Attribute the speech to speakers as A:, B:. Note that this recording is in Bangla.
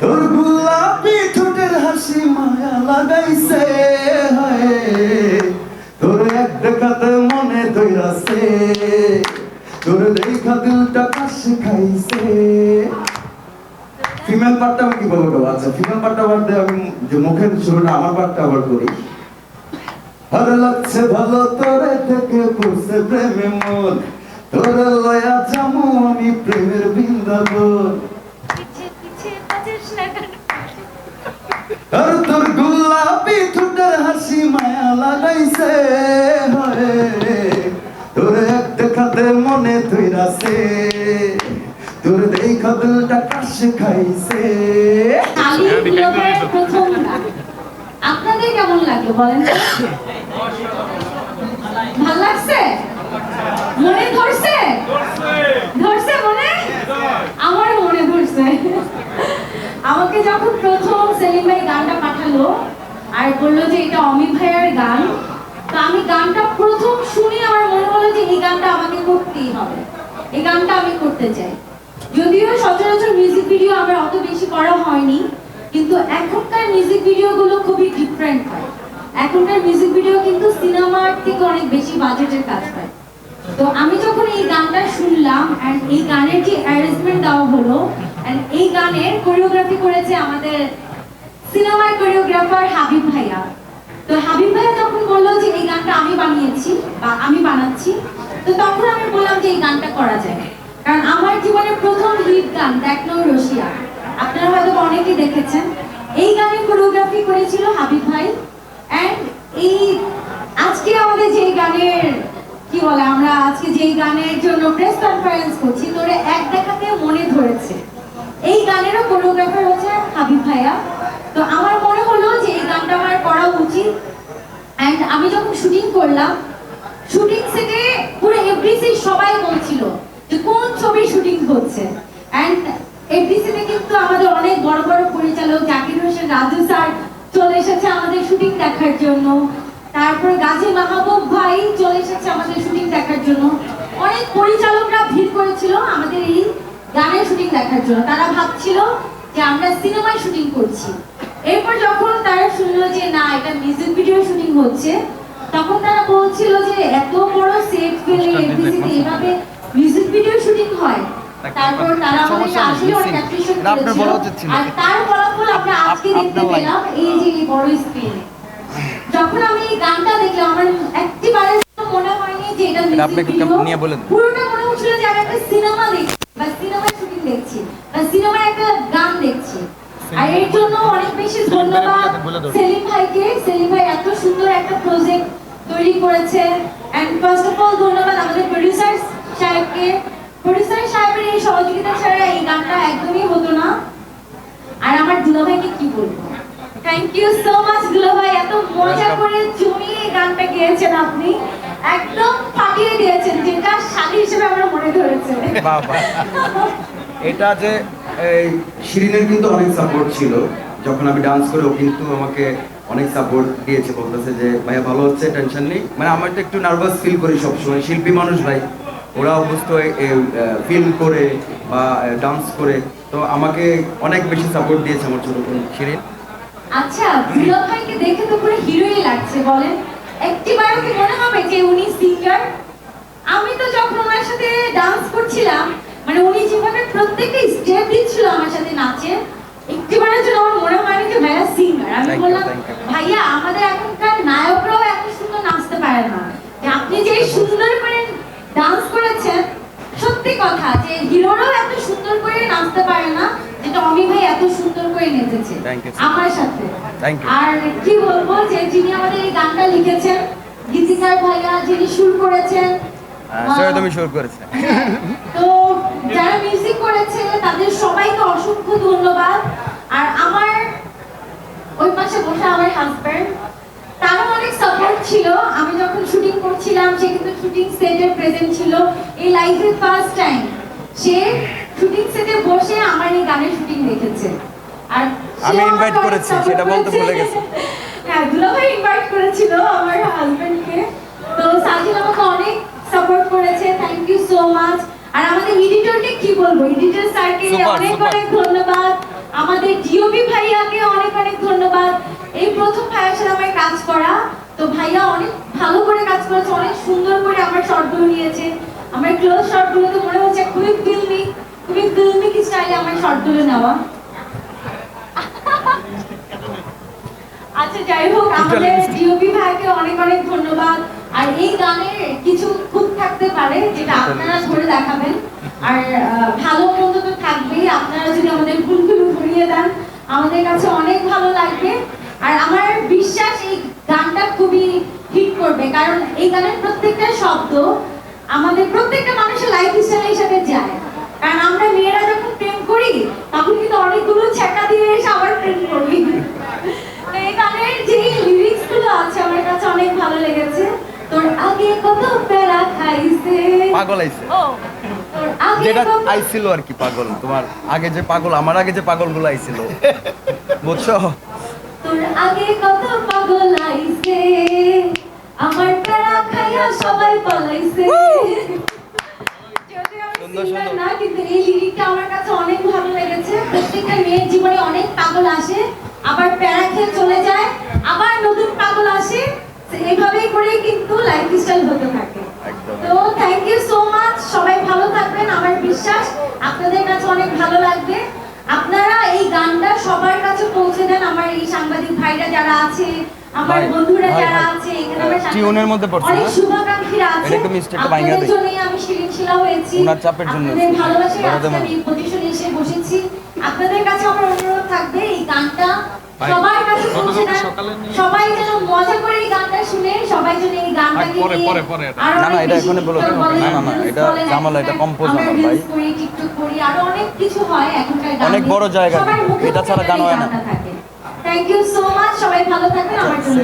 A: তোর গোলাপি ঠোঁটের হাসি মায়া লাগাইছে, হায়। তোর এক দেখাতে মনে ধইরাছে তোর দেখা দিলটা কাশি খাইছে। ফিমেল পার্টটা আমি কীভাবে গাবো আচ্ছা ফিমেল পার্টটা বাদ দিয়ে আমি যে মুখের শুরুটা, আমার পার্টটা আবার করি। ভালো লাগছে, ভালো তোরে থেকে পড়ছে প্রেমে মন। তোরে লয়া যামু আমি প্রেমের বৃন্দাবন
B: পিছে পিছে বাজিস না কেন?
A: আর তোর গোলাপি ঠোঁটের হাসি মায়া লাগাইছে হরে। তোর এক দেখাতে মনে ধইরাছে তোর দেখা দিলটা কাশি খাইছে।
B: গান। আপনাদের কেমন লাগল বলেন ভালো লাগছে মনে ধরছে ধরছে মনে আমার মনে ধরছে আমাকে যখন প্রথম সেলিম ভাই গানটা পাঠালো আর বলল যে এটা অমিত ভাইয়ার গান। তো আমি গানটা প্রথম শুনে আমার মনে হলো যে এই গানটা আমাকে করতেই হবে। এই গানটা আমি করতে চাই। যদিও সচরাচর মিউজিক ভিডিও আমার অত বেশি করা হয়নি, কিন্তু এখনকার মিউজিক ভিডিওগুলো খুবই ডিফারেন্ট হয়। এখনকার মিউজিক ভিডিও কিন্তু সিনেমার থেকে অনেক বেশি বাজেটের কাজ হয়। তো আমি যখন এই গানটা শুনলাম এন্ড এই গানের যে অ্যারেঞ্জমেন্ট দেওয়া হলো এন্ড এই গানের কোরিওগ্রাফি করেছে আমাদের সিনেমার কোরিওগ্রাফার হাবিব ভাইয়া তো হাবিব ভাইয়া যখন বলল যে এই গানটা আমি বানিয়েছি বা আমি বানাচ্ছি, তো তখন আমি বললাম যে এই গানটা করা যায় কারণ আমার জীবনের প্রথম হিট গান দেখনো রশিয়া আপনারা হয়তো অনেকেই দেখেছেন। এই গানের কোরিওগ্রাফি করেছিল হাবিব ভাই। এন্ড এই আজকে আমাদের যে গানের, কি বলে, আমরা আজকে যেই গানের জন্য প্রেস কনফারেন্স করছি তোরে এক দেখাতে মনে ধরেছে। এই গানেরও কোরিওগ্রাফার হচ্ছে হাবিব ভাইয়া। তো আমার মনে হলো যে এই গানটা আমার করা উচিত। এন্ড আমি যখন শুটিং করলাম শুটিং সেটে পুরো এফডিসি সবাই বলছিল যে কোন ছবি শুটিং হচ্ছে। এন্ড এফডিসিতে কিন্তু আমাদের অনেক বড় বড় পরিচালক জাকির হোসেন রাজু স্যার চলে এসেছে আমাদের শুটিং দেখার জন্য। তারপর গাজী মাহবুব ভাই চলে এসেছে আমাদের শুটিং দেখার জন্য। অনেক পরিচালকরা ভিড় করেছিল আমাদের এই গানের শুটিং দেখার জন্য। তারা ভাবছিল যে আমরা সিনেমায় শুটিং করছি। এরপর যখন তারা শুনলো যে না এটা মিউজিক ভিডিও শুটিং হচ্ছে তখন তারা বলছিল যে এত বড় সেট ফেলে এফডিসিতে এভাবে মিউজিক ভিডিও শুটিং হয় তারপর তারা আসলে অনেক। অ্যাপ্রিশিয়েট করেছিল। আর তার ফলাফল আমরা আজকে দেখতে পেলাম এই যে এই বড় স্ক্রিনে যখন আমি এই গানটা দেখলাম আমার একটিবারে মনে হয়নি যে এটা মিউজিক ভিডিও। পুরোটা মনে হচ্ছিল যে আমি একটা সিনেমা দেখছি বা সিনেমায় শুটিং দেখছি বা সিনেমায় একটা গান দেখছি আর এর জন্য অনেক বেশি ধন্যবাদ সেলিম ভাইকে। সেলিম ভাই এত সুন্দর একটা প্রজেক্ট তৈরি করেছে। এন্ড ফার্স্ট অফ অল ধন্যবাদ আমাদের প্রোডিউসার সাহেবকে। প্রোডিউসার সাহেবের এই সহযোগিতা ছাড়া এই গানটা একদমই হতো না। আর আমার দুলাভাইকে কি বলব? থ্যাংক ইউ সো মাচ দুলাভাই এত মজা করে জমিয়ে এই গানটা গেয়েছেন আপনি। একদম ফাটিয়ে দিয়েছেন যেটা শালি হিসেবে আমরা মনে ধরেছে
C: বাবা
A: এটা যে এই শিরিনের কিন্তু অনেক সাপোর্ট ছিল। যখন আমি ডান্স করি, ও কিন্তু আমাকে অনেক সাপোর্ট দিয়েছে, বলতেছে যে, ভাইয়া, ভালো হচ্ছে টেনশন নেই। মানে আমার তো একটু নার্ভাস ফিল করি সবসময়। শিল্পী মানুষ ভাই, ওরা অবশ্য ফিল করে বা ডান্স করে। তো আমাকে অনেক বেশি সাপোর্ট দিয়েছে আমার ছোট বোন শিরিন।
B: আচ্ছা দুলাভাইকে দেখে তো পুরো হিরোই লাগছে, বলেন। একটিবারও কি মনে হবে যে উনি সিঙ্গার আমি তো যখন ওনার সাথে ডান্স করছিলাম মানে উনি যেভাবে প্রত্যেকটা স্টেপ দিচ্ছিল আমার সাথে নাচে একটিবারের জন্য আমার মনে হয়নি যে ভাইয়া সিঙ্গার আমি বললাম ভাইয়া আমাদের এখনকার নায়করাও এত সুন্দর নাচতে পারে না। যে আপনি যে সুন্দর করে ডান্স করেছেন সত্যি কথা যে হিরোরাও এত সুন্দর করে নাচতে পারে না যেটা অমি ভাই এত সুন্দর করে নেচেছে. আমার সাথে. আর কি বলব যে যিনি আমাদের এই গানটা লিখেছেন গীতিকার ভাইয়া যিনি সুর করেছেন
C: সেটা তুমি শুরু করেছে।
B: তো যারা মিউজিক করেছে তাদের সবাইকে অসংখ্য ধন্যবাদ আর আমার ওই পাশে বসে আমার হাজব্যান্ড তারও অনেক সাপোর্ট ছিল আমি যখন করছিলাম সে কিন্তু শুটিং সেটে প্রেজেন্ট ছিল এই লাইফে ফার্স্ট টাইম সে শুটিং সেটে বসে আমার এই গানের শুটিং দেখেছে। আর
C: আমি
B: অনেক
C: করেছি, সেটা বলতে ভুলে গেছি।
B: হ্যাঁ দুলাভাই ইনভাইট করেছিল আমার হাজবেন্ডকে তো সাজিদ আমাকে অনেক সাপোর্ট করেছে থ্যাংক ইউ সো মাচ আর আমাদের এডিটরকে কি বলব? এডিটর স্যারকে অনেক অনেক ধন্যবাদ। আমাদের জিও এই প্রথম ভাইয়ের সাথে আমার কাজ করা। তো ভাইয়া অনেক ভালো করে কাজ করেছে অনেক সুন্দর করে আমার শর্টগুলো নিয়েছে। আমার ক্লোজ শর্টগুলো তো মনে হচ্ছে খুবই ফিল্মি খুবই ফিল্মিক স্টাইলে আমার শর্টগুলো নেওয়া। আচ্ছা যাই হোক আমাদের ভাইকে অনেক অনেক ধন্যবাদ। আর এই গানের কিছু খুব থাকতে পারে যেটা আপনারা ধরে দেখাবেন। আর ভালো মন্দ তো থাকবেই আপনারা যদি আমাদের ভুলগুলো ভরিয়ে দেন আমাদের কাছে অনেক ভালো লাগবে। আর আমার বিশ্বাস এই গানটা খুবই হিট করবে। কারণ এই গানের প্রত্যেকটা শব্দ আমাদের প্রত্যেকটা মানুষের লাইফ স্টাইলের সাথে যায়। কারণ আমরা মেয়েরা যখন প্রেম করি তখন কিন্তু অনেকগুলো ছেঁকা দিয়ে এসে আবার প্রেম করি। এই গানের যে আছে আমার কাছে অনেক ভালো লেগেছে। তোর আগে কত প্যারা খাইছে।
C: পাগল আইছে। যেটা আইছিল আর কি পাগল। তোমার আগে যে পাগল আমার আগে যে পাগলগুলো আইছিল। বুঝছ?
B: তোর আগে কত পাগল আইছে আমার প্যারা খাইয়া সবাই পালাইছে। না কিন্তু এই লিরিকটা আমার কাছে অনেক ভালো লেগেছে। প্রত্যেকটা মেয়ের জীবনে অনেক পাগল আসে। আবার প্যারা খেয়ে চলে যায়। আবার নতুন পাগল আসে। এইভাবেই করেই কিন্তু লাইফ স্টাইল হতে থাকে। তো থ্যাংক ইউ সো মাচ সবাই ভালো থাকবেন আমার বিশ্বাস। আপনাদের কাছে অনেক ভালো লাগবে। আপনারা এই গানটা সবার কাছে পৌঁছে দেন। আমার এই সাংবাদিক ভাইরা যারা আছে আমার বন্ধুরা যারা আছে এখানে আমার
C: টিউনের মধ্যে পড়ছে
B: অনেক? শুভাকাঙ্ক্ষীরা আছে
C: এটা একটু mistake টা ভাঙিয়ে দেই।
B: জন্যই আমি শিরিনশিলা হয়েছি
C: উনার চাপের জন্য বড়দের
B: আমি পজিশনে এসে বসেছি আপনাদের কাছে আমার অনুরোধ থাকবে এই গানটা সবার কাছে পৌঁছে দেন সবাই যেন মজা করে এই গানটা শুনে সবাই যেন এই গানটাকে
D: পরে, পরে, পরে
C: না, না, এটা
B: বেশি
C: এখনই বলে না, না, না, এটা ঝামেলা, এটা কম্পোজ আমার ভাই।
B: করি, TikTok করি, আরও অনেক কিছু হয় এখনকার গানে।
C: অনেক বড় জায়গা। এটা ছাড়া গান হয় না।
B: থ্যাংক ইউ সো মাচ সবাই ভালো থাকবেন আমার জন্য